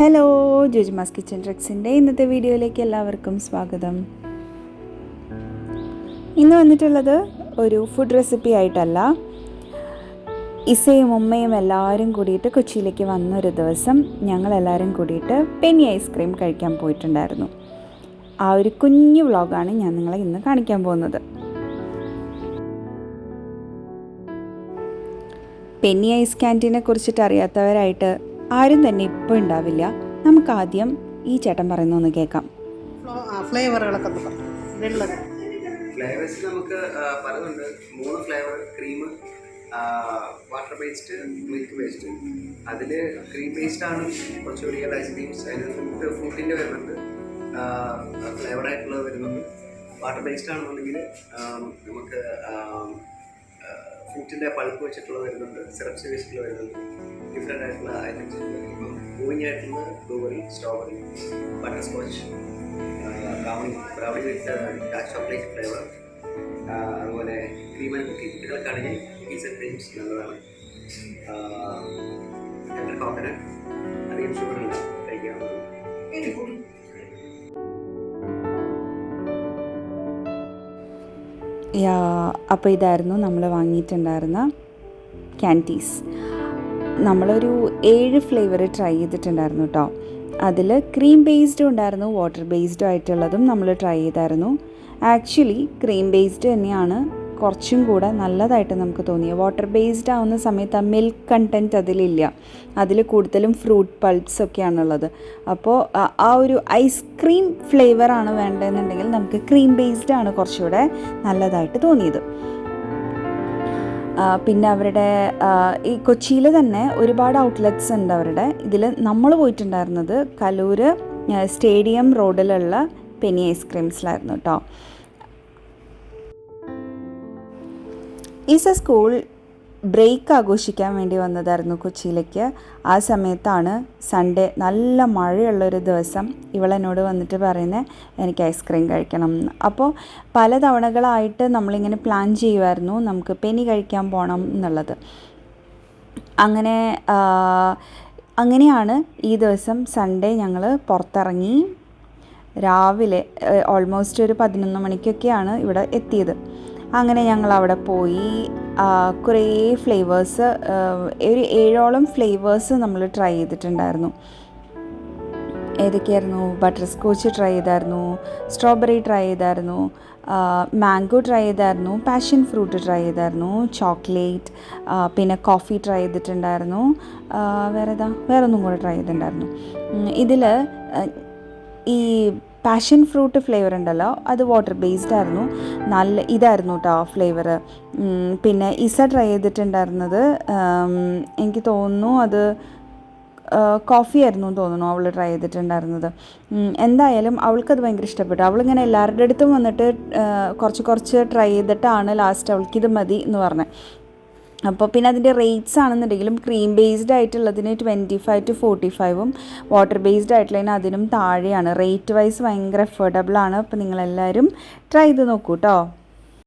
Hello ജുജ്മാസ് kitchen ട്രിക്സിന്റെ ഇന്നത്തെ വീഡിയോയിലേക്ക് എല്ലാവർക്കും സ്വാഗതം. ഇന്ന് വന്നിട്ടുള്ളത് ഒരു ഫുഡ് റെസിപ്പി ആയിട്ടല്ല. ഇസയും ഉമ്മയും എല്ലാവരും കൂടിയിട്ട് കൊച്ചിയിലേക്ക് വന്നൊരു ദിവസം ഞങ്ങളെല്ലാവരും കൂടിയിട്ട് പെനി ഐസ്ക്രീം കഴിക്കാൻ പോയിട്ടുണ്ടായിരുന്നു. ആ ഒരു കുഞ്ഞു വ്ളോഗാണ് ഞാൻ നിങ്ങളെ ഇന്ന് കാണിക്കാൻ പോകുന്നത്. പെന്നി ഐസ് ക്യാന്റീനെ കുറിച്ചിട്ട് അറിയാത്തവരായിട്ട് ആരും തന്നെ ഇപ്പോൾ ഉണ്ടാവില്ല. നമുക്ക് ആദ്യം ഈ ചേട്ടൻ കേൾക്കാം. ഫ്ലേവറുകളൊക്കെ ഒന്ന് പറഞ്ഞു വെള്ളത് ഫ്ലേവേഴ്സ് നമുക്ക് പലതുണ്ട്. മൂന്ന് flavour cream water based milk based അതിൽ ക്രീം പേസ്റ്റ് ആണ് കുറച്ചുകൂടി ഐസ്ക്രീംസ് അതിൽ ഫുഡ് ഫുഡിന്റെ വരുന്നുണ്ട്. ഫ്ലേവർ ആയിട്ടുള്ളത് വരുന്നുണ്ട്. വാട്ടർ ബേസ്ഡ് ആണെന്നുണ്ടെങ്കിൽ നമുക്ക് ഫ്രൂട്ടിന്റെ പൾപ്പ് വെച്ചിട്ടുള്ള വരുന്നുണ്ട് സിറപ്സ് വെച്ചിട്ടുള്ള വരുന്നുണ്ട്. ഡിഫറെന്റ് ആയിട്ടുള്ള ഐറ്റംസ് മൂവിങ് ആയിട്ടുള്ള blueberry strawberry butterscotch brownie brownie with dark chocolate flavour അതുപോലെ ക്രീം ആൻഡ് കുക്കി കുട്ടികൾക്കാണെങ്കിൽ കുക്കീസ് ആൻഡ് ക്രീംസ് നല്ലതാണ്. കോക്കനട്ട് അധികം ഷുഗർ അപ്പോൾ ഇതായിരുന്നു നമ്മൾ വാങ്ങിയിട്ടുണ്ടായിരുന്ന ക്യാന്റീസ് നമ്മളൊരു ഏഴ് ഫ്ലേവർ ട്രൈ ചെയ്തിട്ടുണ്ടായിരുന്നു കേട്ടോ അതിൽ ക്രീം ബേസ്ഡും ഉണ്ടായിരുന്നു വാട്ടർ ബേസ്ഡും ആയിട്ടുള്ളതും നമ്മൾ ട്രൈ ചെയ്തായിരുന്നു. ആക്ച്വലി ക്രീം ബേസ്ഡ് തന്നെയാണ് കുറച്ചും കൂടെ നല്ലതായിട്ട് നമുക്ക് തോന്നിയത് വാട്ടർ ബേസ്ഡ് ആവുന്ന സമയത്ത് ആ മിൽക്ക് കണ്ടന്റ് അതിലില്ല. അതിൽ കൂടുതലും ഫ്രൂട്ട് പൾപ്സ് ഒക്കെയാണുള്ളത്. അപ്പോൾ ആ- ഒരു ഐസ്ക്രീം ഫ്ലേവറാണ് വേണ്ടതെന്നുണ്ടെങ്കിൽ നമുക്ക് ക്രീം ബേസ്ഡ് ആണ് കുറച്ചുകൂടെ നല്ലതായിട്ട് തോന്നിയത്. പിന്നെ അവരുടെ ഈ കൊച്ചിയിൽ തന്നെ ഒരുപാട് ഔട്ട്ലെറ്റ്സ് ഉണ്ട് അവരുടെ. ഇതിൽ നമ്മൾ പോയിട്ടുണ്ടായിരുന്നത് കലൂർ സ്റ്റേഡിയം റോഡിലുള്ള പെനി ഐസ്ക്രീംസിലായിരുന്നു കേട്ടോ ഈസ സ്കൂൾ ബ്രേക്ക് ആഘോഷിക്കാൻ വേണ്ടി വന്നതായിരുന്നു കൊച്ചിയിലേക്ക്. ആ സമയത്താണ് സൺഡേ നല്ല മഴയുള്ളൊരു ദിവസം ഇവളെന്നോട് വന്നിട്ട് പറയുന്നത് എനിക്ക് ഐസ്ക്രീം കഴിക്കണം. എന്ന് അപ്പോൾ പല തവണകളായിട്ട് നമ്മളിങ്ങനെ പ്ലാൻ ചെയ്യുമായിരുന്നു നമുക്ക് പെനി കഴിക്കാൻ പോകണം എന്നുള്ളത്. അങ്ങനെ അങ്ങനെയാണ് ഈ ദിവസം സൺഡേ ഞങ്ങൾ പുറത്തിറങ്ങി രാവിലെ ഓൾമോസ്റ്റ് ഒരു പതിനൊന്ന് മണിക്കൊക്കെയാണ് ഇവിടെ എത്തിയത്. അങ്ങനെ ഞങ്ങൾ അവിടെ പോയി കുറേ ഫ്ലേവേഴ്സ് ഒരു ഏഴോളം ഫ്ലേവേഴ്സ് നമ്മൾ ട്രൈ ചെയ്തിട്ടുണ്ടായിരുന്നു. ഏതൊക്കെയായിരുന്നു? ബട്ടർ സ്കോച്ച് ട്രൈ ചെയ്തായിരുന്നു സ്ട്രോബെറി ട്രൈ ചെയ്തായിരുന്നു മാംഗോ ട്രൈ ചെയ്തായിരുന്നു പാഷൻ ഫ്രൂട്ട് ട്രൈ ചെയ്തായിരുന്നു ചോക്ലേറ്റ് പിന്നെ കോഫി ട്രൈ ചെയ്തിട്ടുണ്ടായിരുന്നു വേറെ ഏതാ വേറെ ഒന്നും കൂടെ ട്രൈ ചെയ്തിട്ടുണ്ടായിരുന്നു. ഇതിൽ ഈ പാഷൻ ഫ്രൂട്ട് ഫ്ലേവർ ഉണ്ടല്ലോ അത് വാട്ടർ ബേസ്ഡ് ആയിരുന്നു. നല്ല ഇതായിരുന്നു കേട്ടോ ഫ്ലേവർ പിന്നെ ഇസ ട്രൈ ചെയ്തിട്ടുണ്ടായിരുന്നത് എനിക്ക് തോന്നുന്നു അത് കോഫി ആയിരുന്നു തോന്നുന്നു അവൾ ട്രൈ ചെയ്തിട്ടുണ്ടായിരുന്നത്. എന്തായാലും അവൾക്കത് ഭയങ്കര ഇഷ്ടപ്പെട്ടു. അവളിങ്ങനെ എല്ലാവരുടെ അടുത്തും വന്നിട്ട് കുറച്ച് കുറച്ച് ട്രൈ ചെയ്തിട്ടാണ് ലാസ്റ്റ് അവൾക്ക് ഇത് മതി എന്ന് പറഞ്ഞത്. അപ്പോൾ പിന്നെ അതിന്റെ റേറ്റ്സ് ആണെന്നുണ്ടെങ്കിലും ക്രീം ബേസ്ഡ് ആയിട്ടുള്ളതിന് ട്വന്റി ഫൈവ് ടു ഫോർട്ടി ഫൈവും വാട്ടർ ബേസ്ഡ് ആയിട്ടുള്ളതിന് അതിനും താഴെയാണ്. റേറ്റ് വൈസ് ഭയങ്കര അഫോർഡബിൾ ആണ്. അപ്പോൾ നിങ്ങളെല്ലാവരും ട്രൈ ചെയ്ത് നോക്കൂ കേട്ടോ